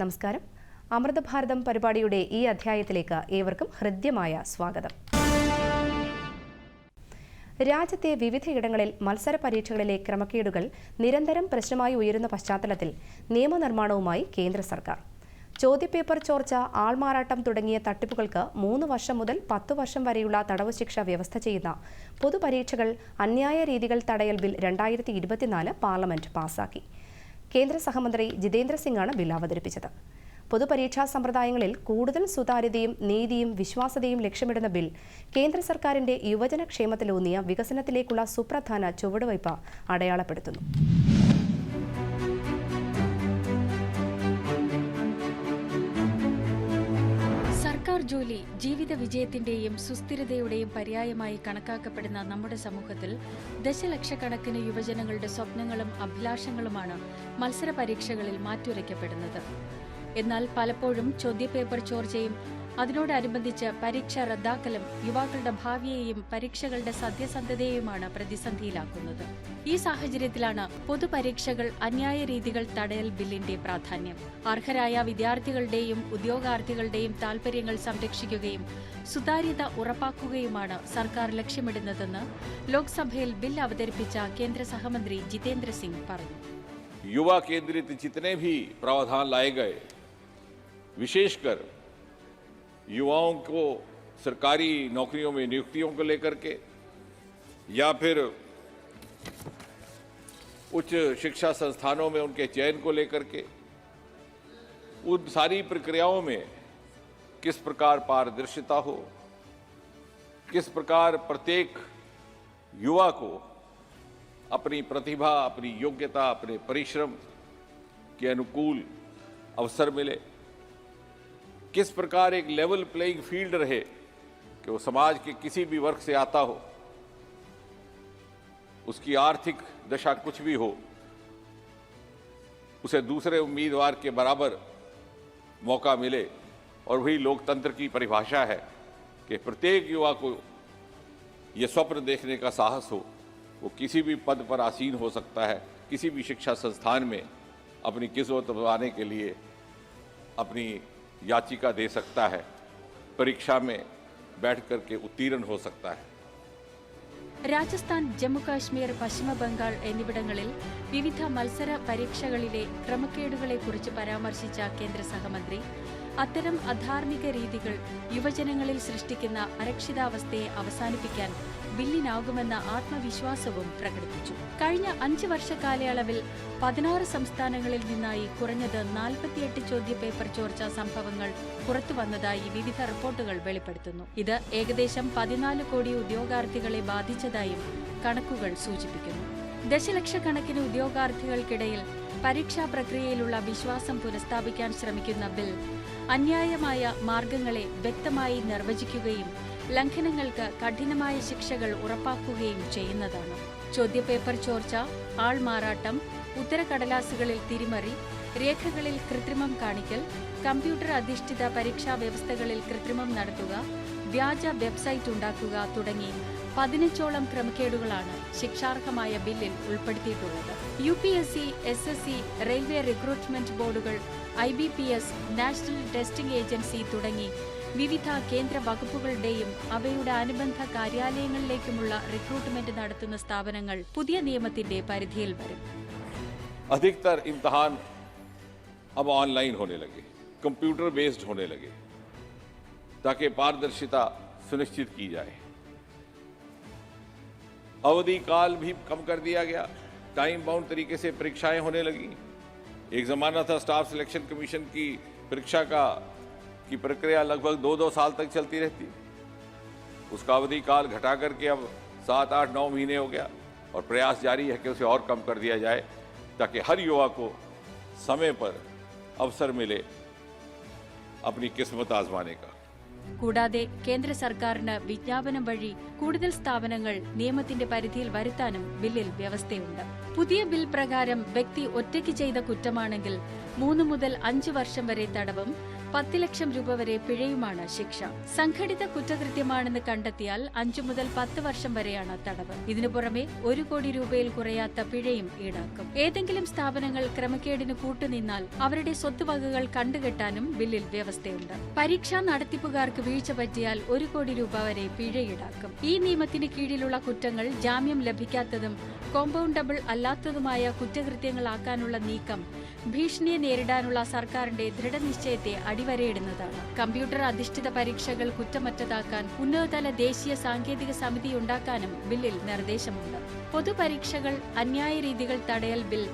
നമസ്കാരം. അമൃതഭാരതം പരിപാടിയുടെ ഈ അധ്യായത്തിലേക്ക് ഏവർക്കും ഹൃദ്യമായ സ്വാഗതം. രാജ്യത്തെ വിവിധയിടങ്ങളിൽ മത്സര പരീക്ഷകളിലെ ക്രമക്കേടുകൾ നിരന്തരം പ്രശ്നമായി ഉയരുന്ന പശ്ചാത്തലത്തിൽ നിയമനിർമ്മാണവുമായി കേന്ദ്ര സർക്കാർ. ചോദ്യപേപ്പർ ചോർച്ച ആൾമാറാട്ടം തുടങ്ങിയ തട്ടിപ്പുകൾക്ക് മൂന്ന് വർഷം മുതൽ പത്ത് വർഷം വരെയുള്ള തടവ് ശിക്ഷ വ്യവസ്ഥ ചെയ്യുന്ന പൊതുപരീക്ഷകൾ അന്യായ രീതികൾ തടയൽ ബിൽ രണ്ടായിരത്തി പാർലമെന്റ് പാസാക്കി. കേന്ദ്ര സഹമന്ത്രി ജിതേന്ദ്ര സിംഗാണ് ബിൽ അവതരിപ്പിച്ചത്. പൊതുപരീക്ഷാ സമ്പ്രദായങ്ങളിൽ കൂടുതൽ സുതാര്യതയും നീതിയും വിശ്വാസതയും ലക്ഷ്യമിടുന്ന ബിൽ കേന്ദ്ര സർക്കാരിന്റെ യുവജന ക്ഷേമത്തിലൂന്നിയ വികസനത്തിലേക്കുള്ള സുപ്രധാന ചുവടുവയ്പ് അടയാളപ്പെടുത്തുന്നു. ജോലി ജീവിത വിജയത്തിന്റെയും സുസ്ഥിരതയുടെയും പര്യായമായി കണക്കാക്കപ്പെടുന്ന നമ്മുടെ സമൂഹത്തിൽ ദശലക്ഷക്കണക്കിന് യുവജനങ്ങളുടെ സ്വപ്നങ്ങളും അഭിലാഷങ്ങളുമാണ് മത്സര പരീക്ഷകളിൽ മാറ്റുരയ്ക്കപ്പെടുന്നത്. എന്നാൽ പലപ്പോഴും ചോദ്യപേപ്പർ ചോർച്ചയും അതിനോടനുബന്ധിച്ച് പരീക്ഷ റദ്ദാക്കലും യുവാക്കളുടെ ഭാവിയെയും പരീക്ഷകളുടെ സത്യസന്ധതയെയുമാണ് പ്രതിസന്ധിയിലാക്കുന്നത് ഈ സാഹചര്യത്തിലാണ് പൊതുപരീക്ഷകൾ അന്യായ രീതികൾ തടയൽ ബില്ലിന്റെ പ്രാധാന്യം അർഹരായ വിദ്യാർത്ഥികളുടെയും ഉദ്യോഗാർത്ഥികളുടെയും താൽപര്യങ്ങൾ സംരക്ഷിക്കുകയും സുതാര്യത ഉറപ്പാക്കുകയുമാണ് സർക്കാർ ലക്ഷ്യമിടുന്നതെന്ന് ലോക്സഭയിൽ ബിൽ അവതരിപ്പിച്ച കേന്ദ്ര സഹമന്ത്രി ജിതേന്ദ്ര സിംഗ് പറഞ്ഞു युवा केंद्रित जितने भी प्रावधान लाए गए विशेषकर युवाओं को सरकारी नौकरियों में नियुक्तियों को लेकर के, या फिर उच्च शिक्षा संस्थानों में उनके चयन को लेकर के, उन सारी प्रक्रियाओं में किस प्रकार पारदर्शिता हो, किस प्रकार प्रत्येक युवा को अपनी प्रतिभा, अपनी योग्यता, अपने परिश्रम के अनुकूल अवसर मिले किस प्रकार एक लेवल प्लेइंग फ़ील्ड रहे कि वो समाज के किसी भी वर्ग से आता हो, उसकी आर्थिक दशा कुछ भी हो, उसे दूसरे उम्मीदवार के बराबर मौका मिले। और वही लोकतंत्र की परिभाषा है कि प्रत्येक युवा को ये स्वप्न देखने का साहस हो, वो किसी भी पद पर आसीन हो सकता है, किसी भी शिक्षा संस्थान में अपनी किस्मत बनाने के लिए अपनी याचिका दे सकता है परीक्षा में बैठ करके उत्तीर्ण हो सकता है രാജസ്ഥാൻ ജമ്മുകാശ്മീർ പശ്ചിമ ബംഗാൾ എന്നിവിടങ്ങളിൽ വിവിധ മത്സര പരീക്ഷകളിലെ ക്രമക്കേടുകളെക്കുറിച്ച് പരാമർശിച്ച കേന്ദ്ര സഹമന്ത്രി അത്തരം അധാർമിക രീതികൾ യുവജനങ്ങളിൽ സൃഷ്ടിക്കുന്ന അരക്ഷിതാവസ്ഥയെ അവസാനിപ്പിക്കാൻ ബില്ലിനാകുമെന്ന ആത്മവിശ്വാസവും പ്രകടിപ്പിച്ചു. കഴിഞ്ഞ അഞ്ച് വർഷ കാലയളവിൽ പതിനാറ് സംസ്ഥാനങ്ങളിൽ നിന്നായി കുറഞ്ഞത് നാൽപ്പത്തിയെട്ട് ചോദ്യപേപ്പർ ചോർച്ച സംഭവങ്ങൾ പുറത്തുവന്നതായി വിവിധ റിപ്പോർട്ടുകൾ വെളിപ്പെടുത്തുന്നു. ഇത് ഏകദേശം പതിനാല് കോടി ഉദ്യോഗാർത്ഥികളെ ബാധിച്ചതായും കണക്കുകൾ സൂചിപ്പിക്കുന്നു. ദശലക്ഷക്കണക്കിന് ഉദ്യോഗാർത്ഥികൾക്കിടയിൽ പരീക്ഷാ പ്രക്രിയയിലുള്ള വിശ്വാസം പുനഃസ്ഥാപിക്കാൻ ശ്രമിക്കുന്ന ബിൽ അന്യായമായ മാർഗങ്ങളെ വ്യക്തമായി നിർവചിക്കുകയും ലംഘനങ്ങൾക്ക് കഠിനമായ ശിക്ഷകൾ ഉറപ്പാക്കുകയും ചെയ്യുന്നതാണ്. ചോദ്യപേപ്പർ ചോർച്ച ആൾമാറാട്ടം ഉത്തരക്കടലാസുകളിൽ തിരിമറി രേഖകളിൽ കൃത്രിമം കാണിക്കൽ കമ്പ്യൂട്ടർ അധിഷ്ഠിത പരീക്ഷാ വ്യവസ്ഥകളിൽ കൃത്രിമം നടത്തുക വ്യാജ വെബ്സൈറ്റ് ഉണ്ടാക്കുക തുടങ്ങി പതിനഞ്ചോളം ക്രമക്കേടുകളാണ് ശിക്ഷാർഹമായ ബില്ലിൽ ഉൾപ്പെടുത്തിയിട്ടുള്ളത്. U P S C S S C railway recruitment ബോർഡുകൾ I B P S national testing agency തുടങ്ങി വിവിധ കേന്ദ്ര വകുപ്പുകളുടെയും അവയുടെ അനുബന്ധ കാര്യാലയങ്ങളിലേക്കുമുള്ള റിക്രൂട്ട്മെന്റ് നടത്തുന്ന സ്ഥാപനങ്ങൾ പുതിയ നിയമത്തിന്റെ പരിധിയിൽ വരും अधिकतर इम्तहान अब ऑनलाइन होने लगे कंप्यूटर बेस्ड होने लगे ताकि पारदर्शिता सुनिश्चित की जाए अवधि काल भी कम कर दिया गया टाइम बाउंड तरीके से परीक्षाएं होने लगी एक ज़माना था स्टाफ सिलेक्शन कमीशन की परीक्षा का की प्रक्रिया लगभग दो दो साल तक चलती रहती उसका अवधि काल घटा करके अब सात आठ नौ महीने हो गया और प्रयास जारी है कि उसे और कम कर दिया जाए ताकि हर युवा को समय पर अवसर मिले अपनी किस्मत आजमाने का കൂടാതെ കേന്ദ്ര സർക്കാരിന് വിജ്ഞാപനം വഴി കൂടുതൽ സ്ഥാപനങ്ങൾ നിയമത്തിന്റെ പരിധിയിൽ വരുത്താനും ബില്ലിൽ വ്യവസ്ഥയുണ്ട് പുതിയ ബിൽ പ്രകാരം വ്യക്തി ഒറ്റയ്ക്ക് ചെയ്ത കുറ്റമാണെങ്കിൽ മൂന്ന് മുതൽ അഞ്ച് വർഷം വരെ തടവും പത്ത് ലക്ഷം രൂപ വരെ പിഴയുമാണ് ശിക്ഷ. സംഘടിത കുറ്റകൃത്യമാണെന്ന് കണ്ടെത്തിയാൽ അഞ്ചു മുതൽ പത്ത് വർഷം വരെയാണ് തടവ്. ഇതിനു പുറമെ ഒരു കോടി രൂപയിൽ കുറയാത്ത പിഴയും ഈടാക്കും. ഏതെങ്കിലും സ്ഥാപനങ്ങൾ ക്രമക്കേടിന് കൂട്ടുനിന്നാൽ അവരുടെ സ്വത്തുവകകൾ കണ്ടുകെട്ടാനും ബില്ലിൽ വ്യവസ്ഥയുണ്ട്. പരീക്ഷാ നടത്തിപ്പുകാർക്ക് വീഴ്ച പറ്റിയാൽ ഒരു കോടി രൂപ വരെ പിഴ ഈടാക്കും. ഈ നിയമത്തിന് കീഴിലുള്ള കുറ്റങ്ങൾ ജാമ്യം ലഭിക്കാത്തതും കോമ്പൗണ്ടബിൾ അല്ലാത്തതുമായ കുറ്റകൃത്യങ്ങളാക്കാനുള്ള നീക്കം ഭീഷണിയെ നേരിടാനുള്ള സർക്കാരിന്റെ ദൃഢനിശ്ചയത്തെ അടിവരയിടുന്നതാണ്. കമ്പ്യൂട്ടർ അധിഷ്ഠിത പരീക്ഷകൾ കുറ്റമറ്റതാക്കാൻ ഉന്നതതല ദേശീയ സാങ്കേതിക സമിതി ഉണ്ടാക്കാനും ബില്ലിൽ നിർദ്ദേശമുണ്ട്. പൊതുപരീക്ഷകൾ അന്യായ രീതികൾ തടയൽ ബിൽ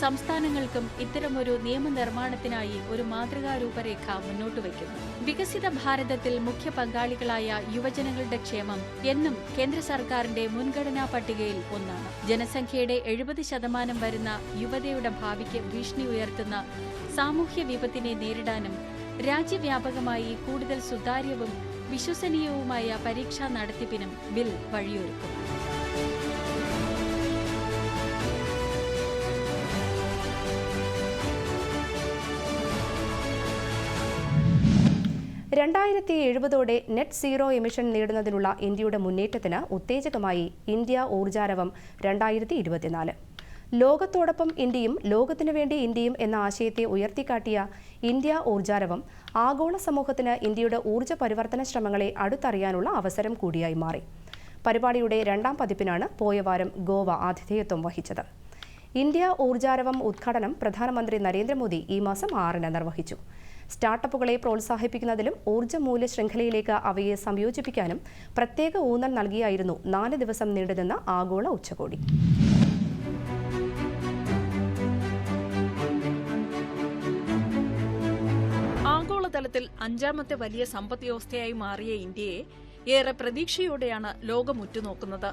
സംസ്ഥാനങ്ങൾക്കും ഇത്തരമൊരു നിയമനിർമ്മാണത്തിനായി ഒരു മാതൃകാ രൂപരേഖ മുന്നോട്ട് വയ്ക്കുന്നു. വികസിത ഭാരതത്തിൽ മുഖ്യ പങ്കാളികളായ യുവജനങ്ങളുടെ ക്ഷേമം എന്നും കേന്ദ്ര സർക്കാരിന്റെ മുൻഗണനാ പട്ടികയിൽ ഒന്നാണ്. ജനസംഖ്യയുടെ എഴുപത് ശതമാനം വരുന്ന യുവതയുടെ ഭാവിക്ക് ഭീഷണി ഉയർത്തുന്ന സാമൂഹ്യ വിപത്തിനെ നേരിടാനും രാജ്യവ്യാപകമായി കൂടുതൽ സുതാര്യവും വിശ്വസനീയവുമായ പരീക്ഷാ നടത്തിപ്പിനും ബിൽ വഴിയൊരുക്കും. രണ്ടായിരത്തി എഴുപതോടെ നെറ്റ് സീറോ എമിഷൻ നേടുന്നതിനുള്ള ഇന്ത്യയുടെ മുന്നേറ്റത്തിന് ഉത്തേജകമായി ഇന്ത്യ ഊർജാരവം രണ്ടായിരത്തി ഇരുപത്തിനാല് ലോകത്തോടൊപ്പം ഇന്ത്യയും ലോകത്തിനു വേണ്ടി ഇന്ത്യയും എന്ന ആശയത്തെ ഉയർത്തിക്കാട്ടിയ ഇന്ത്യ ഊർജാരവം ആഗോള സമൂഹത്തിന് ഇന്ത്യയുടെ ഊർജ പരിവർത്തന ശ്രമങ്ങളെ അടുത്തറിയാനുള്ള അവസരം കൂടിയായി മാറി. പരിപാടിയുടെ രണ്ടാം പതിപ്പിനാണ് പോയ വാരം ഗോവ ആതിഥേയത്വം വഹിച്ചത്. ഇന്ത്യ ഊർജാരവം ഉദ്ഘാടനം പ്രധാനമന്ത്രി നരേന്ദ്രമോദി ഈ മാസം ആറിന് നിർവഹിച്ചു. സ്റ്റാർട്ടപ്പുകളെ പ്രോത്സാഹിപ്പിക്കുന്നതിലും ഊർജ മൂല്യ ശൃംഖലയിലേക്ക് അവയെ സംയോജിപ്പിക്കാനും പ്രത്യേക ഊന്നൽ നൽകിയായിരുന്നു നാല് ദിവസം നീണ്ടുനിന്ന ആഗോള ഉച്ചകോടി. ആഗോളതലത്തിൽ അഞ്ചാമത്തെ വലിയ സമ്പദ് വ്യവസ്ഥയായി മാറിയ ഇന്ത്യയെ ഏറെ പ്രതീക്ഷയോടെയാണ് ലോകം ഉറ്റുനോക്കുന്നത്.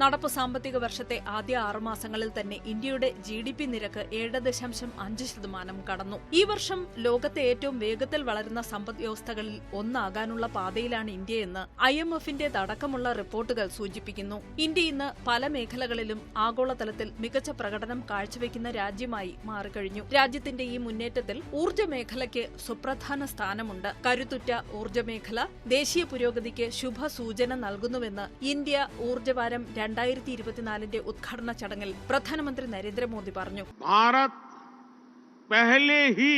നടപ്പ് സാമ്പത്തിക വർഷത്തെ ആദ്യ ആറുമാസങ്ങളിൽ തന്നെ ഇന്ത്യയുടെ ജി ഡി പി നിരക്ക് ഏഴ് ദശാംശം അഞ്ച് ശതമാനം കടന്നു. ഈ വർഷം ലോകത്തെ ഏറ്റവും വേഗത്തിൽ വളരുന്ന സമ്പദ് വ്യവസ്ഥകളിൽ ഒന്നാകാനുള്ള പാതയിലാണ് ഇന്ത്യയെന്ന് ഐ എം എഫിന്റെ അടക്കമുള്ള റിപ്പോർട്ടുകൾ സൂചിപ്പിക്കുന്നു. ഇന്ത്യ ഇന്ന് പല മേഖലകളിലും ആഗോളതലത്തിൽ മികച്ച പ്രകടനം കാഴ്ചവെക്കുന്ന രാജ്യമായി മാറിക്കഴിഞ്ഞു. രാജ്യത്തിന്റെ ഈ മുന്നേറ്റത്തിൽ ഊർജ മേഖലയ്ക്ക് സുപ്രധാന സ്ഥാനമുണ്ട്. കരുത്തുറ്റ ഊർജ മേഖല ദേശീയ പുരോഗതിക്ക് ശുഭസൂചന നൽകുന്നുവെന്ന് ഇന്ത്യ ഊർജവാരം രണ്ടായിരത്തി ഇരുപത്തിനാലിന്റെ ഉദ്ഘാടന ചടങ്ങിൽ പ്രധാനമന്ത്രി നരേന്ദ്രമോദി പറഞ്ഞു भारत पहले ही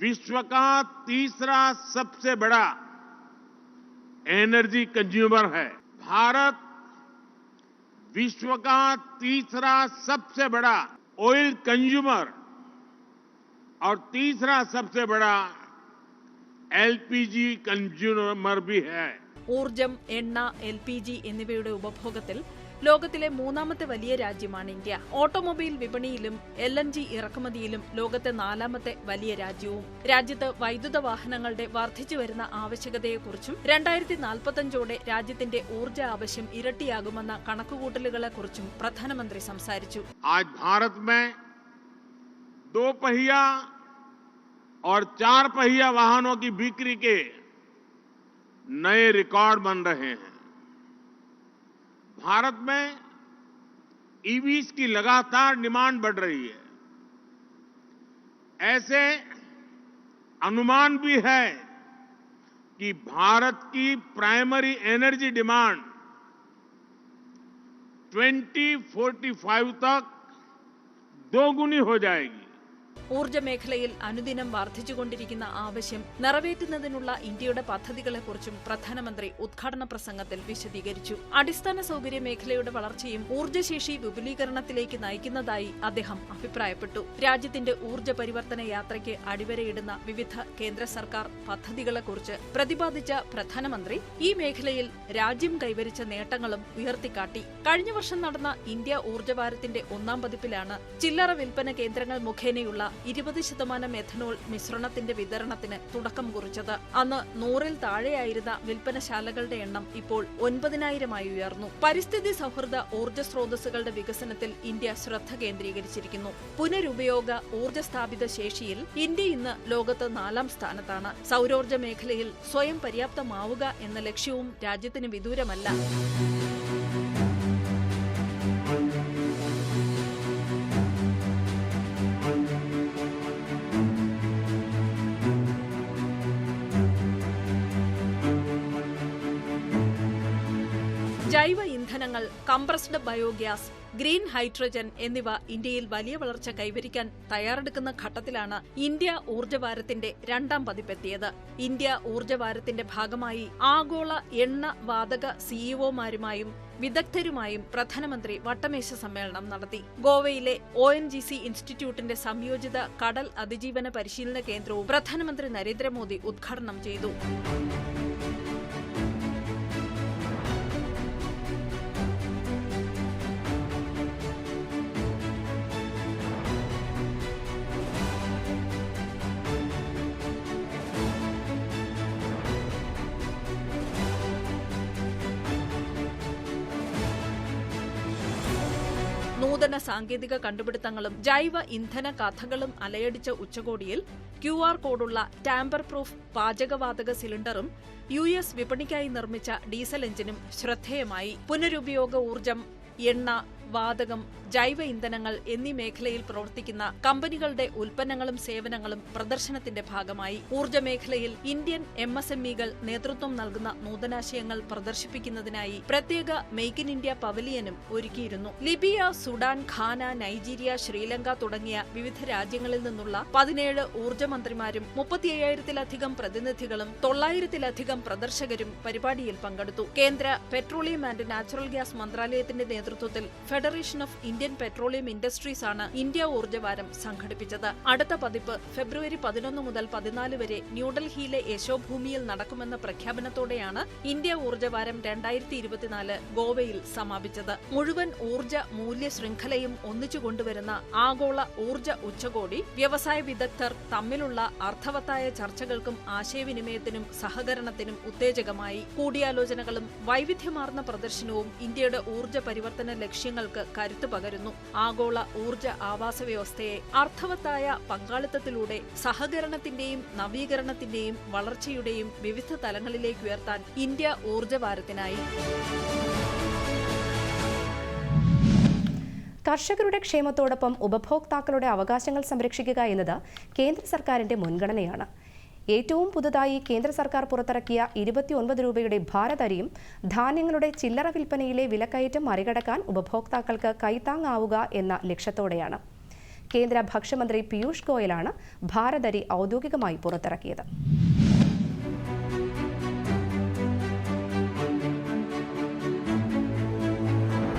विश्व का तीसरा सबसे बड़ा एनर्जी कंज्यूमर है भारत विश्व का तीसरा सबसे बड़ा ऑयल कंज्यूमर और तीसरा सबसे बड़ा एलपीजी कंज्यूमर भी है ഊർജം എണ്ണ എൽ പി ജി എന്നിവയുടെ ഉപഭോഗത്തിൽ ലോകത്തിലെ മൂന്നാമത്തെ വലിയ രാജ്യമാണ് ഇന്ത്യ ഓട്ടോമൊബൈൽ വിപണിയിലും എൽ എൻ ജി ഇറക്കുമതിയിലും ലോകത്തെ നാലാമത്തെ വലിയ രാജ്യവും രാജ്യത്ത് വൈദ്യുത വാഹനങ്ങളുടെ വർദ്ധിച്ചു വരുന്ന ആവശ്യകതയെക്കുറിച്ചും രണ്ടായിരത്തി നാൽപ്പത്തഞ്ചോടെ രാജ്യത്തിന്റെ ഊർജ്ജ ആവശ്യം ഇരട്ടിയാകുമെന്ന കണക്കുകൂട്ടലുകളെക്കുറിച്ചും പ്രധാനമന്ത്രി സംസാരിച്ചു आज भारत में दो पहिया और चार पहिया वाहनों की बिक्री के नए रिकॉर्ड बन रहे हैं। भारत में ईवीज की लगातार डिमांड बढ़ रही है। ऐसे अनुमान भी है कि भारत की प्राइमरी एनर्जी डिमांड 2045 तक दोगुनी हो जाएगी। ഊർജ മേഖലയിൽ അനുദിനം വർദ്ധിച്ചുകൊണ്ടിരിക്കുന്ന ആവശ്യം നിറവേറ്റുന്നതിനുള്ള ഇന്ത്യയുടെ പദ്ധതികളെക്കുറിച്ചും പ്രധാനമന്ത്രി ഉദ്ഘാടന പ്രസംഗത്തിൽ വിശദീകരിച്ചു. അടിസ്ഥാന സൗകര്യ മേഖലയുടെ വളർച്ചയും ഊർജശേഷി വിപുലീകരണത്തിലേക്ക് നയിക്കുന്നതായി അദ്ദേഹം അഭിപ്രായപ്പെട്ടു. രാജ്യത്തിന്റെ ഊർജ പരിവർത്തന യാത്രയ്ക്ക് അടിവരയിടുന്ന വിവിധ കേന്ദ്ര സർക്കാർ പദ്ധതികളെക്കുറിച്ച് പ്രതിപാദിച്ച പ്രധാനമന്ത്രി ഈ മേഖലയിൽ രാജ്യം കൈവരിച്ച നേട്ടങ്ങളും ഉയർത്തിക്കാട്ടി. കഴിഞ്ഞ വർഷം നടന്ന ഇന്ത്യ ഊർജവാരത്തിന്റെ ഒന്നാം പതിപ്പിലാണ് ചില്ലറ വിൽപ്പന കേന്ദ്രങ്ങൾ മുഖേനയുള്ള ഇരുപത് ശതമാനം എഥനോൾ മിശ്രണത്തിന്റെ വിതരണത്തിന് തുടക്കം കുറിച്ചത്. അന്ന് നൂറിൽ താഴെയായിരുന്ന വിൽപ്പനശാലകളുടെ എണ്ണം ഇപ്പോൾ ഒൻപതിനായിരമായി ഉയർന്നു. പരിസ്ഥിതി സൗഹൃദ ഊർജ സ്രോതസ്സുകളുടെ വികസനത്തിൽ ഇന്ത്യ ശ്രദ്ധ കേന്ദ്രീകരിച്ചിരിക്കുന്നു. പുനരുപയോഗ ഊർജ സ്ഥാപിത ശേഷിയിൽ ഇന്ത്യ ഇന്ന് ലോകത്ത് നാലാം സ്ഥാനത്താണ്. സൗരോർജ മേഖലയിൽ സ്വയം പര്യാപ്തമാവുക എന്ന ലക്ഷ്യവും രാജ്യത്തിന് വിദൂരമല്ല. കംപ്രസ്ഡ് ബയോഗ്യാസ് ഗ്രീൻ ഹൈഡ്രജൻ എന്നിവ ഇന്ത്യയിൽ വലിയ വളർച്ച കൈവരിക്കാൻ തയ്യാറെടുക്കുന്ന ഘട്ടത്തിലാണ് ഇന്ത്യ ഊർജവാരത്തിന്റെ രണ്ടാം പതിപ്പെത്തിയത്. ഇന്ത്യ ഊർജവാരത്തിന്റെ ഭാഗമായി ആഗോള എണ്ണ വാതക സിഇഒമാരുമായും വിദഗ്ധരുമായും പ്രധാനമന്ത്രി വട്ടമേശ സമ്മേളനം നടത്തി. ഗോവയിലെ ഒ എൻ ജി സി ഇൻസ്റ്റിറ്റ്യൂട്ടിന്റെ സംയോജിത കടൽ അതിജീവന പരിശീലന കേന്ദ്രവും പ്രധാനമന്ത്രി നരേന്ദ്രമോദി ഉദ്ഘാടനം ചെയ്തു. നൂതന സാങ്കേതിക കണ്ടുപിടുത്തങ്ങളും ജൈവ ഇന്ധന കഥകളും അലയടിച്ച ഉച്ചകോടിയിൽ ക്യു ആർ കോഡുള്ള ടാമ്പർ പ്രൂഫ് പാചകവാതക സിലിണ്ടറും യു എസ് വിപണിക്കായി നിർമ്മിച്ച ഡീസൽ എഞ്ചിനും ശ്രദ്ധേയമായി. പുനരുപയോഗ ഊർജം എണ്ണ വാതകം ജൈവ ഇന്ധനങ്ങൾ എന്നീ മേഖലയിൽ പ്രവർത്തിക്കുന്ന കമ്പനികളുടെ ഉൽപ്പന്നങ്ങളും സേവനങ്ങളും പ്രദർശനത്തിന്റെ ഭാഗമായി ഊർജ മേഖലയിൽ ഇന്ത്യൻ എം എസ് എം ഇകൾ നേതൃത്വം നൽകുന്ന നൂതനാശയങ്ങൾ പ്രദർശിപ്പിക്കുന്നതിനായി പ്രത്യേക മെയ്ക്ക് ഇൻ ഇന്ത്യ പവലിയനും ഒരുക്കിയിരുന്നു. Libya Sudan Ghana Nigeria Sri തുടങ്ങിയ വിവിധ രാജ്യങ്ങളിൽ നിന്നുള്ള പതിനേഴ് ഊർജ മന്ത്രിമാരും മുപ്പത്തിയ്യായിരത്തിലധികം പ്രതിനിധികളും തൊള്ളായിരത്തിലധികം പ്രദർശകരും പരിപാടിയിൽ പങ്കെടുത്തു. കേന്ദ്ര പെട്രോളിയം ആൻഡ് നാച്ചുറൽ ഗ്യാസ് മന്ത്രാലയത്തിന്റെ നേതൃത്വത്തിൽ federation of Indian petroleum industries ആണ് ഇന്ത്യ ഊർജവാരം സംഘടിപ്പിച്ചത്. അടുത്ത പതിപ്പ് ഫെബ്രുവരി പതിനൊന്ന് മുതൽ പതിനാല് വരെ ന്യൂഡൽഹിയിലെ യശോഭൂമിയിൽ നടക്കുമെന്ന പ്രഖ്യാപനത്തോടെയാണ് ഇന്ത്യ ഊർജവാരം രണ്ടായിരത്തി ഇരുപത്തിനാല് ഗോവയിൽ സമാപിച്ചത്. മുഴുവൻ ഊർജ മൂല്യ ശൃംഖലയും ഒന്നിച്ചു കൊണ്ടുവരുന്ന ആഗോള ഊർജ ഉച്ചകോടി വ്യവസായ വിദഗ്ധർ തമ്മിലുള്ള അർത്ഥവത്തായ ചർച്ചകൾക്കും ആശയവിനിമയത്തിനും സഹകരണത്തിനും ഉത്തേജകമായി. കൂടിയാലോചനകളും വൈവിധ്യമാർന്ന പ്രദർശനവും ഇന്ത്യയുടെ ഊർജ പരിവർത്തന ലക്ഷ്യങ്ങൾക്ക് കരുത്തു പകരുന്നു. ആഗോള ഊർജ ആവാസ വ്യവസ്ഥയെ അർത്ഥവത്തായ പങ്കാളിത്തത്തിലൂടെ സഹകരണത്തിന്റെയും നവീകരണത്തിന്റെയും വളർച്ചയുടെയും വിവിധ തലങ്ങളിലേക്ക് ഉയർത്താൻ ഇന്ത്യ ഊർജവാരത്തിനായി കർഷകരുടെ ക്ഷേമത്തോടൊപ്പം ഉപഭോക്താക്കളുടെ അവകാശങ്ങൾ സംരക്ഷിക്കുക എന്നത് കേന്ദ്ര സർക്കാരിന്റെ മുൻഗണനയാണ്. ഏറ്റവും പുതുതായി കേന്ദ്ര സർക്കാർ പുറത്തിറക്കിയ ഇരുപത്തിയൊൻപത് രൂപയുടെ ഭാരതരിയും ധാന്യങ്ങളുടെ ചില്ലറ വിൽപ്പനയിലെ വിലക്കയറ്റം മറികടക്കാൻ ഉപഭോക്താക്കൾക്ക് കൈത്താങ്ങാവുക എന്ന ലക്ഷ്യത്തോടെയാണ്. കേന്ദ്ര ഭക്ഷ്യമന്ത്രി പീയൂഷ് ഗോയലാണ് ഭാരതരി ഔദ്യോഗികമായി പുറത്തിറക്കിയത്.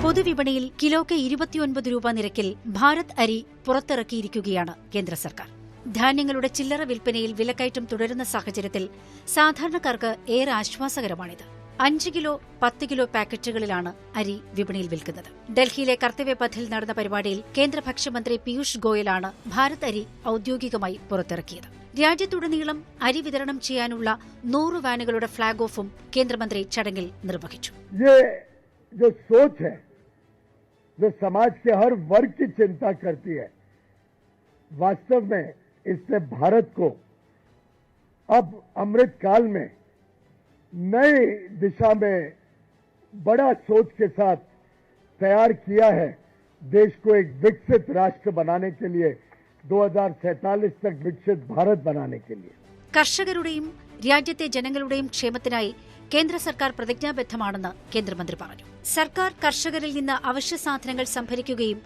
പൊതുവിപണിയിൽ കിലോയ്ക്ക് ഇരുപത്തിയൊൻപത് രൂപ നിരക്കിൽ ഭാരത് അരി പുറത്തിറക്കിയിരിക്കുകയാണ് കേന്ദ്ര സർക്കാർ. ധാന്യങ്ങളുടെ ചില്ലറ വിൽപ്പനയിൽ വിലക്കയറ്റം തുടരുന്ന സാഹചര്യത്തിൽ സാധാരണക്കാർക്ക് ഏറെ ആശ്വാസകരമാണിത് അഞ്ച് കിലോ പത്ത് കിലോ പാക്കറ്റുകളിലാണ് അരി വിപണിയിൽ വിൽക്കുന്നത് ഡൽഹിയിലെ കർത്തവ്യപഥിൽ നടന്ന പരിപാടിയിൽ കേന്ദ്ര ഭക്ഷ്യമന്ത്രി പീയൂഷ് ഗോയലാണ് ഭാരത് അരി ഔദ്യോഗികമായി പുറത്തിറക്കിയത് രാജ്യത്തുടനീളം അരി വിതരണം ചെയ്യാനുള്ള നൂറ് വാനുകളുടെ ഫ്ളാഗ് ഓഫും കേന്ദ്രമന്ത്രി ചടങ്ങിൽ നിർവഹിച്ചു ये जो सोच है जो समाज के हर वर्ग की चिंता करती है वास्तव में इसने भारत को अब अमृत काल में नई दिशा में बड़ा सोच के साथ तैयार किया है देश को एक विकसित राष्ट्र बनाने के लिए 2047 तक विकसित भारत बनाने के लिए കർഷകരുടെയും രാജ്യത്തെ ജനങ്ങളുടെയും ക്ഷേമത്തിനായി കേന്ദ്ര സർക്കാർ പ്രതിജ്ഞാബദ്ധമാണെന്ന് കേന്ദ്രമന്ത്രി പറഞ്ഞു സർക്കാർ കർഷകരിൽ നിന്ന് അവശ്യ സാധനങ്ങൾ സംഭരിക്കുകയും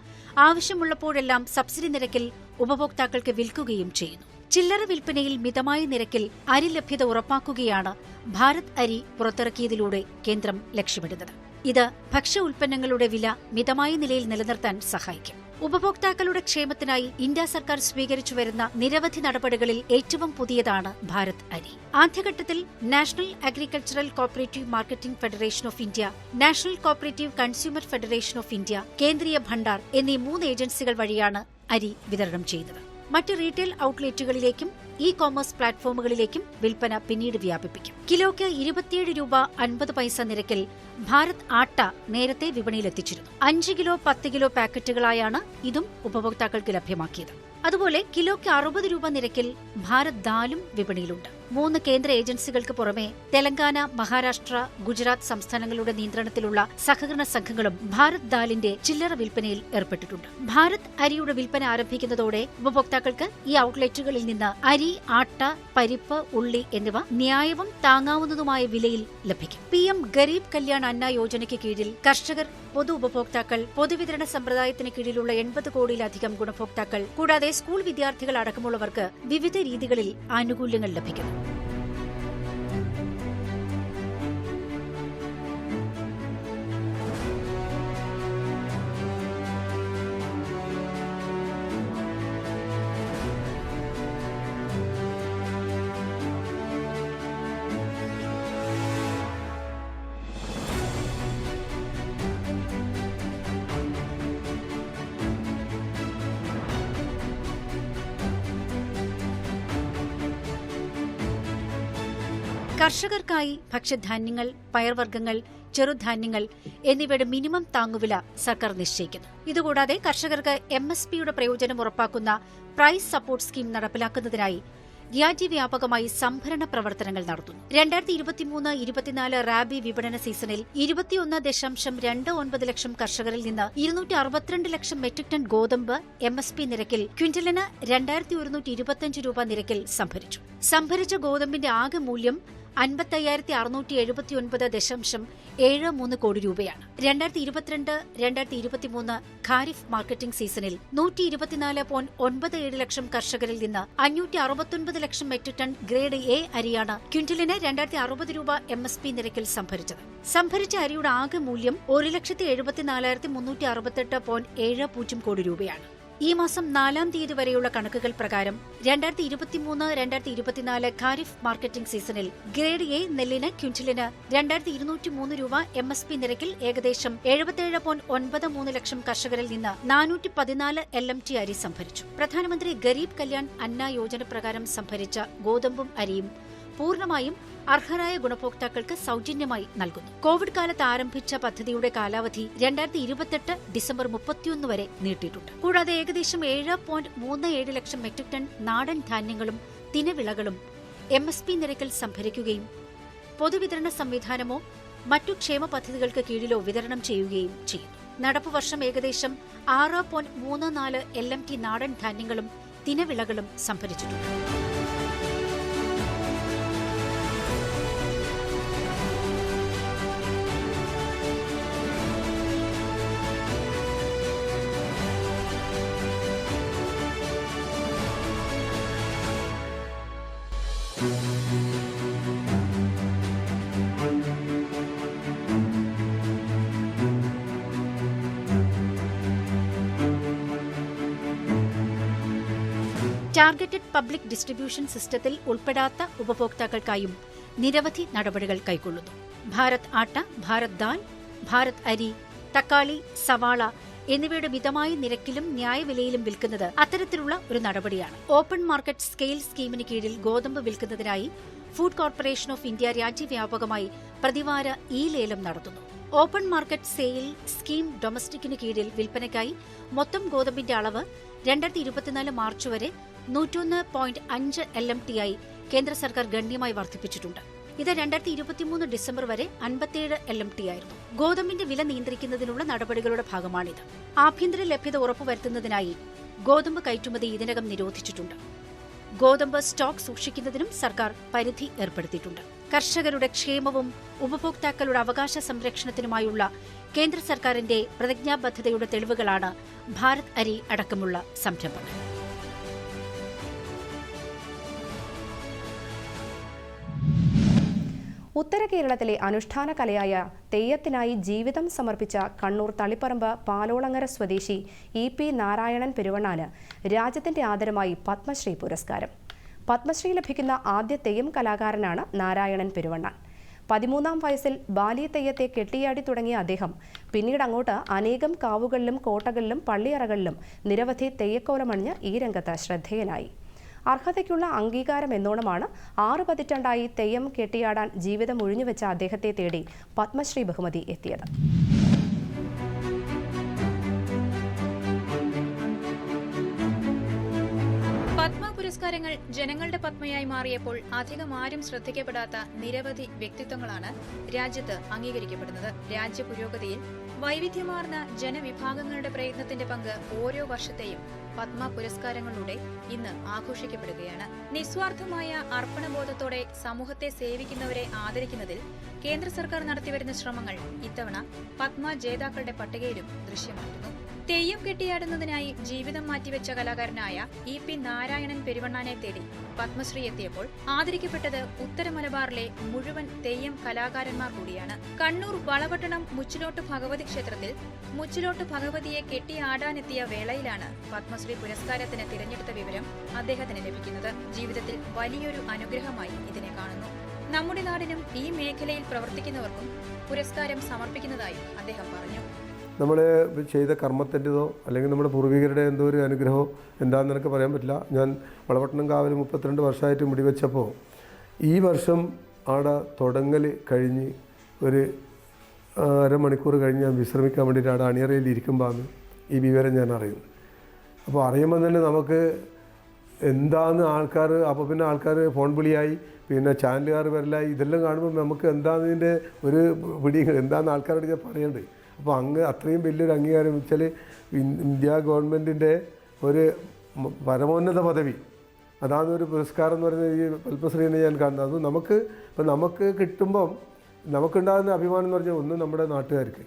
ആവശ്യമുള്ളപ്പോഴെല്ലാം സബ്സിഡി നിരക്കിൽ ഉപഭോക്താക്കൾക്ക് വിൽക്കുകയും ചെയ്യുന്നു. ചില്ലറ വിൽപ്പനയിൽ മിതമായ നിരക്കിൽ അരി ലഭ്യത ഉറപ്പാക്കുകയാണ് ഭാരത് അരി പുറത്തിറക്കിയതിലൂടെ കേന്ദ്രം ലക്ഷ്യമിടുന്നത്. ഇത് ഭക്ഷ്യ ഉൽപ്പന്നങ്ങളുടെ വില മിതമായ നിലയിൽ നിലനിർത്താൻ സഹായിക്കും. ഉപഭോക്താക്കളുടെ ക്ഷേമത്തിനായി ഇന്ത്യ സർക്കാർ സ്വീകരിച്ചു വരുന്ന നിരവധി നടപടികളിൽ ഏറ്റവും പുതിയതാണ് ഭാരത് അരി. ആദ്യഘട്ടത്തിൽ national agricultural cooperative marketing federation of India national cooperative consumer federation of India Kendriya Bhandar എന്നീ മൂന്ന് ഏജൻസികൾ വഴിയാണ് അരി വിതരണം ചെയ്തത്. മറ്റ് റീറ്റെയിൽ ഔട്ട്ലെറ്റുകളിലേക്കും ഇ കോമേഴ്സ് പ്ലാറ്റ്ഫോമുകളിലേക്കും വിൽപ്പന പിന്നീട് വ്യാപിപ്പിക്കും. കിലോയ്ക്ക് ഇരുപത്തിയേഴ് രൂപ അൻപത് പൈസ നിരക്കിൽ ഭാരത് ആട്ട നേരത്തെ വിപണിയിലെത്തിച്ചിരുന്നു. അഞ്ച് കിലോ പത്ത് കിലോ പാക്കറ്റുകളായാണ് ഇതും ഉപഭോക്താക്കൾക്ക് ലഭ്യമാക്കിയത്. അതുപോലെ കിലോയ്ക്ക് അറുപത് രൂപ നിരക്കിൽ ഭാരത് ദാലും വിപണിയിലുണ്ട്. മൂന്ന് കേന്ദ്ര ഏജൻസികൾക്ക് പുറമെ തെലങ്കാന മഹാരാഷ്ട്ര ഗുജറാത്ത് സംസ്ഥാനങ്ങളുടെ നിയന്ത്രണത്തിലുള്ള സഹകരണ സംഘങ്ങളും ഭാരത് ദാലിന്റെ ചില്ലറ വിൽപ്പനയിൽ ഏർപ്പെട്ടിട്ടുണ്ട്. ഭാരത് അരിയുടെ വിൽപ്പന ആരംഭിക്കുന്നതോടെ ഉപഭോക്താക്കൾക്ക് ഈ ഔട്ട്ലെറ്റുകളിൽ നിന്ന് അരി ആട്ട പരിപ്പ് ഉള്ളി എന്നിവ ന്യായവും താങ്ങാവുന്നതുമായ വിലയിൽ ലഭിക്കും. പി എം ഗരീബ് കല്യാൺ അന്ന യോജനയ്ക്ക് കീഴിൽ കർഷകർ പൊതു ഉപഭോക്താക്കൾ പൊതുവിതരണ സമ്പ്രദായത്തിന് കീഴിലുള്ള എൺപത് കോടിയിലധികം ഗുണഭോക്താക്കൾ കൂടാതെ സ്കൂൾ വിദ്യാർത്ഥികൾ അടക്കമുള്ളവർക്ക് വിവിധ രീതികളിൽ ആനുകൂല്യങ്ങൾ ലഭിക്കുന്നു. കർഷകർക്കായി ഭക്ഷ്യധാന്യങ്ങൾ പയർവർഗങ്ങൾ ചെറുധാന്യങ്ങൾ എന്നിവയുടെ മിനിമം താങ്ങുവില സർക്കാർ നിശ്ചയിക്കുന്നു. ഇതുകൂടാതെ കർഷകർക്ക് എം എസ് പിയുടെ പ്രയോജനം ഉറപ്പാക്കുന്ന പ്രൈസ് സപ്പോർട്ട് സ്കീം നടപ്പിലാക്കുന്നതിനായി രാജ്യവ്യാപകമായി സംഭരണ പ്രവർത്തനങ്ങൾ നടത്തുന്നു. രണ്ടായിരത്തി ഇരുപത്തിമൂന്ന് ഇരുപത്തിനാല് റാബി വിപണന സീസണിൽ ഇരുപത്തിയൊന്ന് ദശാംശം രണ്ട് ഒൻപത് ലക്ഷം കർഷകരിൽ നിന്ന് ഇരുന്നൂറ്റി അറുപത്തിരണ്ട് ലക്ഷം മെട്രിക് ടൺ ഗോതമ്പ് എം എസ് പി നിരക്കിൽ ക്വിന്റലിന് രണ്ടായിരത്തി ഒരുന്നൂറ്റി ഇരുപത്തിയഞ്ച് രൂപ നിരക്കിൽ സംഭരിച്ചു. സംഭരിച്ച ഗോതമ്പിന്റെ ആകെ മൂല്യം അൻപത്തയ്യായിരത്തി അറുന്നൂറ്റി എഴുപത്തിയൊൻപത് ദശാംശം ഏഴ് മൂന്ന് കോടി രൂപയാണ്. രണ്ടായിരത്തി ഇരുപത്തിരണ്ട് രണ്ടായിരത്തി ഇരുപത്തിമൂന്ന് ഖാരിഫ് മാർക്കറ്റിംഗ് സീസണിൽ നൂറ്റി ഇരുപത്തിനാല് പോയിന്റ് ഒൻപത് ഏഴ് ലക്ഷം കർഷകരിൽ നിന്ന് അഞ്ഞൂറ്റി അറുപത്തൊൻപത് ലക്ഷം മെട്രിക് ടൺ ഗ്രേഡ് എ അരിയാണ് ക്വിന്റലിന് രണ്ടായിരത്തി അറുപത് രൂപ എം എസ് പി നിരക്കിൽ സംഭരിച്ചത്. സംഭരിച്ച അരിയുടെ ആകെ മൂല്യം ഒരു ലക്ഷത്തി എഴുപത്തിനാലായിരത്തി മുന്നൂറ്റി അറുപത്തെട്ട് പോയിന്റ് ഏഴ് പൂജ്യം കോടി രൂപയാണ്. ഈ മാസം നാലാം തീയതി വരെയുള്ള കണക്കുകൾ പ്രകാരം രണ്ടായിരത്തി ഇരുപത്തിമൂന്ന് രണ്ടായിരത്തി ഇരുപത്തിനാല് ഖാരിഫ് മാർക്കറ്റിംഗ് സീസണിൽ ഗ്രേഡ് എ നെല്ലിന് ക്വിന്റലിന് രണ്ടായിരത്തി ഇരുന്നൂറ്റി മൂന്ന് രൂപ എം എസ് പി നിരക്കിൽ ഏകദേശം എഴുപത്തിയേഴ് പോയിന്റ് ഒൻപത് മൂന്ന് ലക്ഷം കർഷകരിൽ നിന്ന് നാനൂറ്റി പതിനാല് എൽ എം ടി അരി സംഭരിച്ചു. പ്രധാനമന്ത്രി ഗരീബ് കല്യാൺ അന്ന യോജന പ്രകാരം സംഭരിച്ച ഗോതമ്പും അരിയും പൂർണമായും അർഹരായ ഗുണഭോക്താക്കൾക്ക് സൗജന്യമായി നൽകുന്നു. കോവിഡ് കാലത്ത് ആരംഭിച്ച പദ്ധതിയുടെ കാലാവധി രണ്ടായിരത്തി ഇരുപത്തെട്ട് ഡിസംബർ മുപ്പത്തിയൊന്ന് വരെ നീട്ടിയിട്ടുണ്ട്. കൂടാതെ ഏകദേശം ഏഴ് പോയിന്റ് മൂന്ന് ഏഴ് ലക്ഷം മെട്രിക് ടൺ നാടൻ ധാന്യങ്ങളും തിനവിളകളും എം എസ് പി നിരക്കിൽ സംഭരിക്കുകയും പൊതുവിതരണ സംവിധാനമോ മറ്റു ക്ഷേമ പദ്ധതികൾക്ക് കീഴിലോ വിതരണം ചെയ്യുകയും ചെയ്യും നടപ്പു വർഷം ഏകദേശം ആറ് പോയിന്റ് മൂന്ന് നാല് എൽ എം ടി നാടൻ ധാന്യങ്ങളും തിനവിളകളും സംഭരിച്ചിട്ടുണ്ട്. ടാർഗറ്റഡ് പബ്ലിക് ഡിസ്ട്രിബ്യൂഷൻ സിസ്റ്റത്തിൽ ഉൾപ്പെടാത്ത ഉപഭോക്താക്കൾക്കായും നിരവധി നടപടികൾ കൈക്കൊള്ളുന്നു. ഭാരത് ആട്ട ഭാരത് ദാൽ ഭാരത് അരി തക്കാളി സവാള എന്നിവയുടെ മിതമായ നിരക്കിലും ന്യായവിലയിലും വിൽക്കുന്നത് അത്തരത്തിലുള്ള ഒരു നടപടിയാണ്. ഓപ്പൺ മാർക്കറ്റ് സ്കെയിൽ സ്കീമിന് കീഴിൽ ഗോതമ്പ് വിൽക്കുന്നതിനായി ഫുഡ് കോർപ്പറേഷൻ ഓഫ് ഇന്ത്യ രാജ്യവ്യാപകമായി പ്രതിവാര ഈ ലേലം നടത്തുന്നു. ഓപ്പൺ മാർക്കറ്റ് സെയിൽ സ്കീം ഡൊമസ്റ്റിക്കിന് കീഴിൽ വിൽപ്പനയ്ക്കായി മൊത്തം ഗോതമ്പിന്റെ അളവ് രണ്ടായിരത്തി ഇരുപത്തിനാല് മാർച്ച് വരെ നൂറ്റൊന്ന് പോയിന്റ് അഞ്ച് എൽ എം ടി ആയി കേന്ദ്ര സർക്കാർ ഗണ്യമായി വർദ്ധിപ്പിച്ചിട്ടുണ്ട്. ഇത് രണ്ടായിരത്തി ഇരുപത്തിമൂന്ന് ഡിസംബർ വരെ അൻപത്തിയേഴ് എൽ എം ടി ആയിരുന്നു. ഗോതമ്പിന്റെ വില നിയന്ത്രിക്കുന്നതിനുള്ള നടപടികളുടെ ഭാഗമാണിത്. ആഭ്യന്തര ലഭ്യത ഉറപ്പുവരുത്തുന്നതിനായി ഗോതമ്പ് കയറ്റുമതി ഇതിനകം നിരോധിച്ചിട്ടുണ്ട്. ഗോതമ്പ് സ്റ്റോക്ക് സൂക്ഷിക്കുന്നതിനും സർക്കാർ പരിധി ഏർപ്പെടുത്തിയിട്ടുണ്ട്. കർഷകരുടെ ക്ഷേമവും ഉപഭോക്താക്കളുടെ അവകാശ സംരക്ഷണത്തിനുമായുള്ള കേന്ദ്ര സർക്കാരിന്റെ പ്രതിജ്ഞാബദ്ധതയുടെ തെളിവുകളാണ് ഭാരത് അരി അടക്കമുള്ള സംരംഭങ്ങൾ. ഉത്തര കേരളത്തിലെ അനുഷ്ഠാന കലയായ തെയ്യത്തിനായി ജീവിതം സമർപ്പിച്ച കണ്ണൂർ തളിപ്പറമ്പ് പാലോളങ്ങര സ്വദേശി ഇ പി നാരായണൻ പെരുവണ്ണാന് രാജ്യത്തിന്റെ ആദരമായി പത്മശ്രീ പുരസ്കാരം. പത്മശ്രീ ലഭിക്കുന്ന ആദ്യ തെയ്യം കലാകാരനാണ് നാരായണൻ പെരുവണ്ണാൻ. പതിമൂന്നാം വയസ്സിൽ ബാലി തെയ്യത്തെ കെട്ടിയാടി തുടങ്ങിയ അദ്ദേഹം പിന്നീട് അങ്ങോട്ട് അനേകം കാവുകളിലും കോട്ടകളിലും പള്ളിയറകളിലും നിരവധി തെയ്യക്കോലമണിഞ്ഞ് ഈ രംഗത്ത് ശ്രദ്ധേയനായി. അർഹതയ്ക്കുള്ള അംഗീകാരം എന്നോണമാണ് ആറ് പതിറ്റാണ്ടായി തെയ്യം കെട്ടിയാടാൻ ജീവിതം ഒഴിഞ്ഞുവെച്ച അദ്ദേഹത്തെ തേടി പത്മശ്രീ ബഹുമതി എത്തിയത്. പത്മ പുരസ്കാരങ്ങൾ ജനങ്ങളുടെ പത്മയായി മാറിയപ്പോൾ അധികം ആരും ശ്രദ്ധിക്കപ്പെടാത്ത നിരവധി വ്യക്തിത്വങ്ങളാണ് രാജ്യത്ത് അംഗീകരിക്കപ്പെടുന്നത്. രാജ്യ പുരോഗതിയിൽ വൈവിധ്യമാർന്ന ജനവിഭാഗങ്ങളുടെ പ്രയത്നത്തിന്റെ പങ്ക് ഓരോ വർഷത്തെയും പത്മ പുരസ്കാരങ്ങളിലൂടെ ഇന്ന് ആഘോഷിക്കപ്പെടുകയാണ്. നിസ്വാർത്ഥമായ അർപ്പണബോധത്തോടെ സമൂഹത്തെ സേവിക്കുന്നവരെ ആദരിക്കുന്നതിൽ കേന്ദ്ര സർക്കാർ നടത്തിവരുന്ന ശ്രമങ്ങൾ ഇത്തവണ പത്മ ജേതാക്കളുടെ പട്ടികയിലും ദൃശ്യമായിരുന്നു തെയ്യം കെട്ടിയാടുന്നതിനായി ജീവിതം മാറ്റിവെച്ച കലാകാരനായ ഇ പി നാരായണൻ പെരുവണ്ണാനെ തേടി പത്മശ്രീ എത്തിയപ്പോൾ ആദരിക്കപ്പെട്ടത് ഉത്തര മലബാറിലെ മുഴുവൻ തെയ്യം കലാകാരന്മാർ കൂടിയാണ്. കണ്ണൂർ വളപട്ടണം മുച്ചിലോട്ട് ഭഗവതി ക്ഷേത്രത്തിൽ മുച്ചിലോട്ട് ഭഗവതിയെ കെട്ടിയാടാനെത്തിയ വേളയിലാണ് പത്മശ്രീ പുരസ്കാരത്തിന് തിരഞ്ഞെടുത്ത വിവരം അദ്ദേഹത്തിന് ലഭിക്കുന്നത്. ജീവിതത്തിൽ വലിയൊരു അനുഗ്രഹമായി ഇതിനെ കാണുന്നു. നമ്മുടെ നാടിനും ഈ മേഖലയിൽ പ്രവർത്തിക്കുന്നവർക്കും പുരസ്കാരം സമർപ്പിക്കുന്നതായും അദ്ദേഹം പറഞ്ഞു. നമ്മൾ ചെയ്ത കർമ്മത്തിന്റെതോ അല്ലെങ്കിൽ നമ്മുടെ പൂർവികരുടെ എന്തോ ഒരു അനുഗ്രഹമോ എന്താണെന്ന് എനിക്ക് പറയാൻ പറ്റില്ല. ഞാൻ വളപട്ടണം കാവൽ മുപ്പത്തിരണ്ട് വർഷമായിട്ട് മുടിവെച്ചപ്പോൾ ഈ വർഷം ആടെ തുടങ്ങൽ കഴിഞ്ഞ് ഒരു അരമണിക്കൂർ കഴിഞ്ഞ് ഞാൻ വിശ്രമിക്കാൻ വേണ്ടിയിട്ട് അവിടെ അണിയറയിൽ ഇരിക്കുമ്പോഴാണ് ഈ വിവരം ഞാൻ അറിയുന്നു. അപ്പോൾ അറിയുമ്പോൾ തന്നെ നമുക്ക് എന്താന്ന് ആൾക്കാർ അപ്പോൾ പിന്നെ ആൾക്കാർ ഫോൺ വിളിയായി പിന്നെ ചാനലുകാർ വരലായി ഇതെല്ലാം കാണുമ്പോൾ നമുക്ക് എന്താണെന്നതിന്റെ ഒരു പിടി എന്താണെന്ന് ആൾക്കാരോട് ഞാൻ പറയേണ്ടത് അപ്പോൾ അങ്ങ് അത്രയും വലിയൊരു അംഗീകാരം വെച്ചാൽ ഇന്ത്യ ഗവൺമെന്റിന്റെ ഒരു പരമോന്നത പദവി. അതാണ് ഒരു പുരസ്കാരം എന്ന് പറയുന്നത് ഈ പത്മശ്രീനെ ഞാൻ കാണുന്നത്. അത് നമുക്ക് ഇപ്പം നമുക്ക് കിട്ടുമ്പം നമുക്കുണ്ടാകുന്ന അഭിമാനം എന്ന് പറഞ്ഞാൽ ഒന്ന് നമ്മുടെ നാട്ടുകാർക്ക്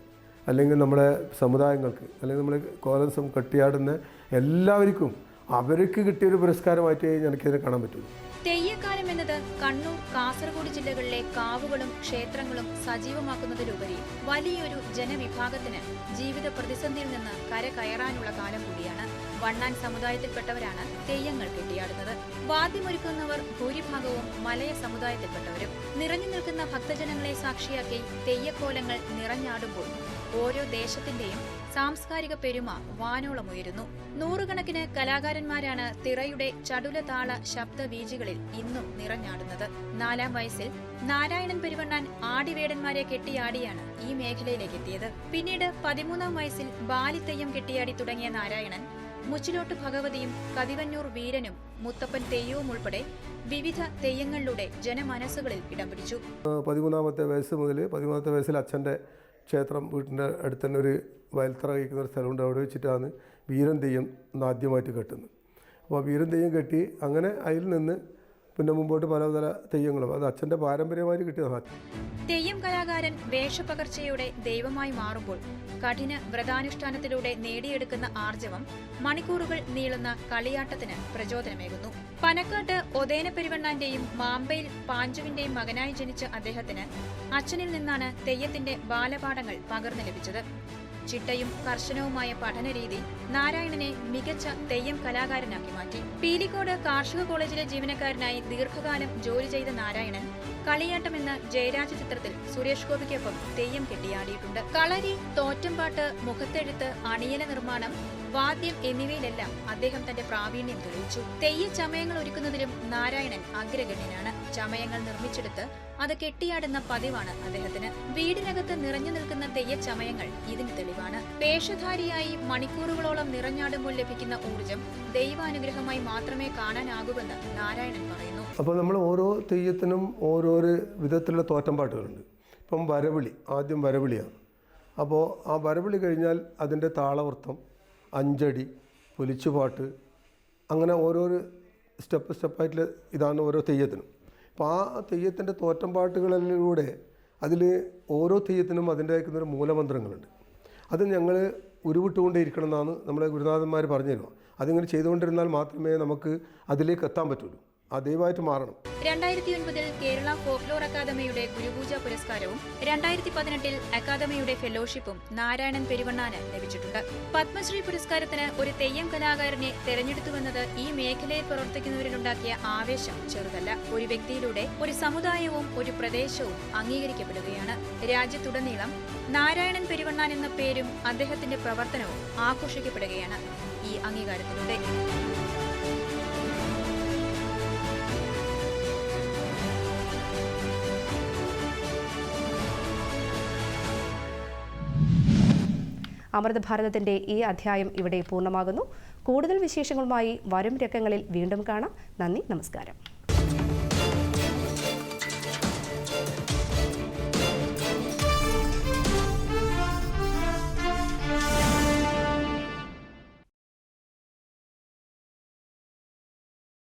അല്ലെങ്കിൽ നമ്മുടെ സമുദായങ്ങൾക്ക് അല്ലെങ്കിൽ നമ്മൾ കോലസം കെട്ടിയാടുന്ന എല്ലാവർക്കും അവർക്ക് കിട്ടിയൊരു പുരസ്കാരമായിട്ട് എനിക്കതിനെ കാണാൻ തെയ്യക്കാലം എന്നത് കണ്ണൂർ കാസർഗോഡ് ജില്ലകളിലെ കാവുകളും ക്ഷേത്രങ്ങളും സജീവമാക്കുന്നതിലുപരി വലിയൊരു ജനവിഭാഗത്തിന് ജീവിത പ്രതിസന്ധിയിൽ നിന്ന് കരകയറാനുള്ള കാലം കൂടിയാണ്. വണ്ണാൻ സമുദായത്തിൽപ്പെട്ടവരാണ് തെയ്യങ്ങൾ കെട്ടിയാടുന്നത്. വാദ്യമൊരുക്കുന്നവർ ഭൂരിഭാഗവും മലയ സമുദായത്തിൽപ്പെട്ടവരും. നിറഞ്ഞു നിൽക്കുന്ന ഭക്തജനങ്ങളെ സാക്ഷിയാക്കി തെയ്യക്കോലങ്ങൾ നിറഞ്ഞാടുമ്പോൾ ഓരോ ദേശത്തിന്റെയും സാംസ്കാരിക പെരുമ വാനോളമുയരുന്നു നൂറുകണക്കിന് കലാകാരന്മാരാണ് തിറയുടെ ചടുലതാള ശബ്ദവീജികളിൽ ഇന്നും നിറഞ്ഞാടുന്നത്. നാലാം വയസ്സിൽ നാരായണൻ പെരുവണ്ണാൻ ആടിവേടന്മാരെ കെട്ടിയാടിയാണ് ഈ മേഖലയിലേക്ക് എത്തിയത്. പിന്നീട് പതിമൂന്നാം വയസ്സിൽ ബാലിത്തെയ്യം കെട്ടിയാടി തുടങ്ങിയ നാരായണൻ മുച്ചിലോട്ട് ഭഗവതിയും കതിവന്നൂർ വീരനും മുത്തപ്പൻ തെയ്യവും ഉൾപ്പെടെ വിവിധ തെയ്യങ്ങളിലൂടെ ജനമനസ്സുകളിൽ ഇടം പിടിച്ചു. പതിമൂന്നാമത്തെ വയസ്സ് മുതൽ പതിമൂന്നാമത്തെ വയസ്സിൽ അച്ഛന്റെ ക്ഷേത്രം വീട്ടിന്റെ അടുത്ത് തന്നെ ഒരു വയൽത്തറ കഴിക്കുന്ന ഒരു സ്ഥലമുണ്ട്. അവിടെ വെച്ചിട്ടാണ് വീരൻ തെയ്യം ആദ്യമായിട്ട് കെട്ടുന്നത്. അപ്പോൾ വീരൻ തെയ്യം കെട്ടി അങ്ങനെ അതിൽ നിന്ന് പിന്നെ മുമ്പോട്ട് പല തെയ്യങ്ങളും. അത് അച്ഛന്റെ പാരമ്പര്യമായിട്ട് കിട്ടിയതാണ് തെയ്യം കലാകാരൻ വേഷപകർച്ചയുടെ ദൈവമായി മാറുമ്പോൾ കഠിന വ്രതാനുഷ്ഠാനത്തിലൂടെ നേടിയെടുക്കുന്ന ആർജവം മണിക്കൂറുകൾ നീളുന്ന കളിയാട്ടത്തിന് പ്രചോദനമേകുന്നു. പനക്കാട്ട് ഒതേന പെരുവണ്ണാന്റെയും മാമ്പയിൽ പാഞ്ചുവിന്റെയും മകനായി ജനിച്ച അദ്ദേഹത്തിന് അച്ഛനിൽ നിന്നാണ് തെയ്യത്തിന്റെ ബാലപാഠങ്ങൾ പകർന്നു ലഭിച്ചത്. ചിട്ടയും കർശനവുമായ പഠനരീതി നാരായണനെ മികച്ച തെയ്യം കലാകാരനാക്കി മാറ്റി. പീലിക്കോട് കാർഷിക കോളേജിലെ ജീവനക്കാരനായി ദീർഘകാലം ജോലി ചെയ്ത നാരായണൻ കളിയാട്ടം എന്ന ജയരാജ് ചിത്രത്തിൽ സുരേഷ് ഗോപിക്കൊപ്പം തെയ്യം കെട്ടിയാടിയിട്ടുണ്ട്. കളരി തോറ്റമ്പാട്ട് മുഖത്തെഴുത്ത് അണിയല നിർമ്മാണം വാദ്യം എന്നിവയിലെല്ലാം അദ്ദേഹം തന്റെ പ്രാവീണ്യം തെളിയിച്ചു. തെയ്യ ചമയങ്ങൾ ഒരുക്കുന്നതിലും നാരായണൻ അഗ്രഗണ്യനാണ്. ചമയങ്ങൾ നിർമ്മിച്ചെടുത്ത് അത് കെട്ടിയാടുന്ന പതിവാണ് അദ്ദേഹത്തിന്. വീടിനകത്ത് നിറഞ്ഞു നിൽക്കുന്ന തെയ്യ ചമയങ്ങൾ ഇതിന് തെളിവാണ്. വേഷധാരിയായി മണിക്കൂറുകളോളം നിറഞ്ഞാടുമ്പോൾ ലഭിക്കുന്ന ഊർജം ദൈവാനുഗ്രഹമായി മാത്രമേ കാണാനാകൂവെന്ന് നാരായണൻ പറയുന്നു. അപ്പോൾ നമ്മൾ ഓരോ തെയ്യത്തിനും ഓരോരോ വിധത്തിലുള്ള തോറ്റമ്പാട്ടുകളുണ്ട് ഇപ്പം വരവിളി ആദ്യം വരവിളിയാണ്. അപ്പോൾ ആ വരവിളി കഴിഞ്ഞാൽ അതിന്റെ താളവൃത്തം അഞ്ചടി പൊലിച്ചുപാട്ട് അങ്ങനെ ഓരോരോ സ്റ്റെപ്പ് സ്റ്റെപ്പായിട്ടുള്ള ഇതാണ് ഓരോ തെയ്യത്തിനും. അപ്പോൾ ആ തെയ്യത്തിന്റെ തോറ്റമ്പാട്ടുകളിലൂടെ അതിൽ ഓരോ തെയ്യത്തിനും അതിന്റെതായിരിക്കുന്ന ഒരു മൂലമന്ത്രങ്ങളുണ്ട്. അത് ഞങ്ങൾ ഉരുവിട്ടുകൊണ്ടേയിരിക്കണം എന്നാണ് നമ്മളെ ഗുരുനാഥന്മാർ പറഞ്ഞു തരുക അതിങ്ങനെ ചെയ്തുകൊണ്ടിരുന്നാൽ മാത്രമേ നമുക്ക് അതിലേക്ക് എത്താൻ പറ്റുള്ളൂ. ആ ദൈവമായിട്ട് മാറണം. രണ്ടായിരത്തി ഒൻപതിൽ കേരള ഫോക്ലോർ അക്കാദമിയുടെ ഗുരുപൂജ പുരസ്കാരവും രണ്ടായിരത്തി പതിനെട്ടിൽ അക്കാദമിയുടെ ഫെലോഷിപ്പും നാരായണൻ പെരുവണ്ണാന് ലഭിച്ചിട്ടുണ്ട്. പത്മശ്രീ പുരസ്കാരത്തിന് ഒരു തെയ്യം കലാകാരനെ തെരഞ്ഞെടുത്തുവെന്നത് ഈ മേഖലയിൽ പ്രവർത്തിക്കുന്നവരിലുണ്ടാക്കിയ ആവേശം ചെറുതല്ല. ഒരു വ്യക്തിയിലൂടെ ഒരു സമുദായവും ഒരു പ്രദേശവും അംഗീകരിക്കപ്പെടുകയാണ്. രാജ്യത്തുടനീളം നാരായണൻ പെരുവണ്ണാൻ എന്ന പേരും അദ്ദേഹത്തിന്റെ പ്രവർത്തനവും ആഘോഷിക്കപ്പെടുകയാണ് ഈ അംഗീകാരത്തിലൂടെ. അമൃത ഭാരതത്തിന്റെ ഈ അധ്യായം ഇവിടെ പൂർണമാകുന്നു. കൂടുതൽ വിശേഷങ്ങളുമായി വരും രംഗങ്ങളിൽ വീണ്ടും കാണാം. നന്ദി നമസ്കാരം.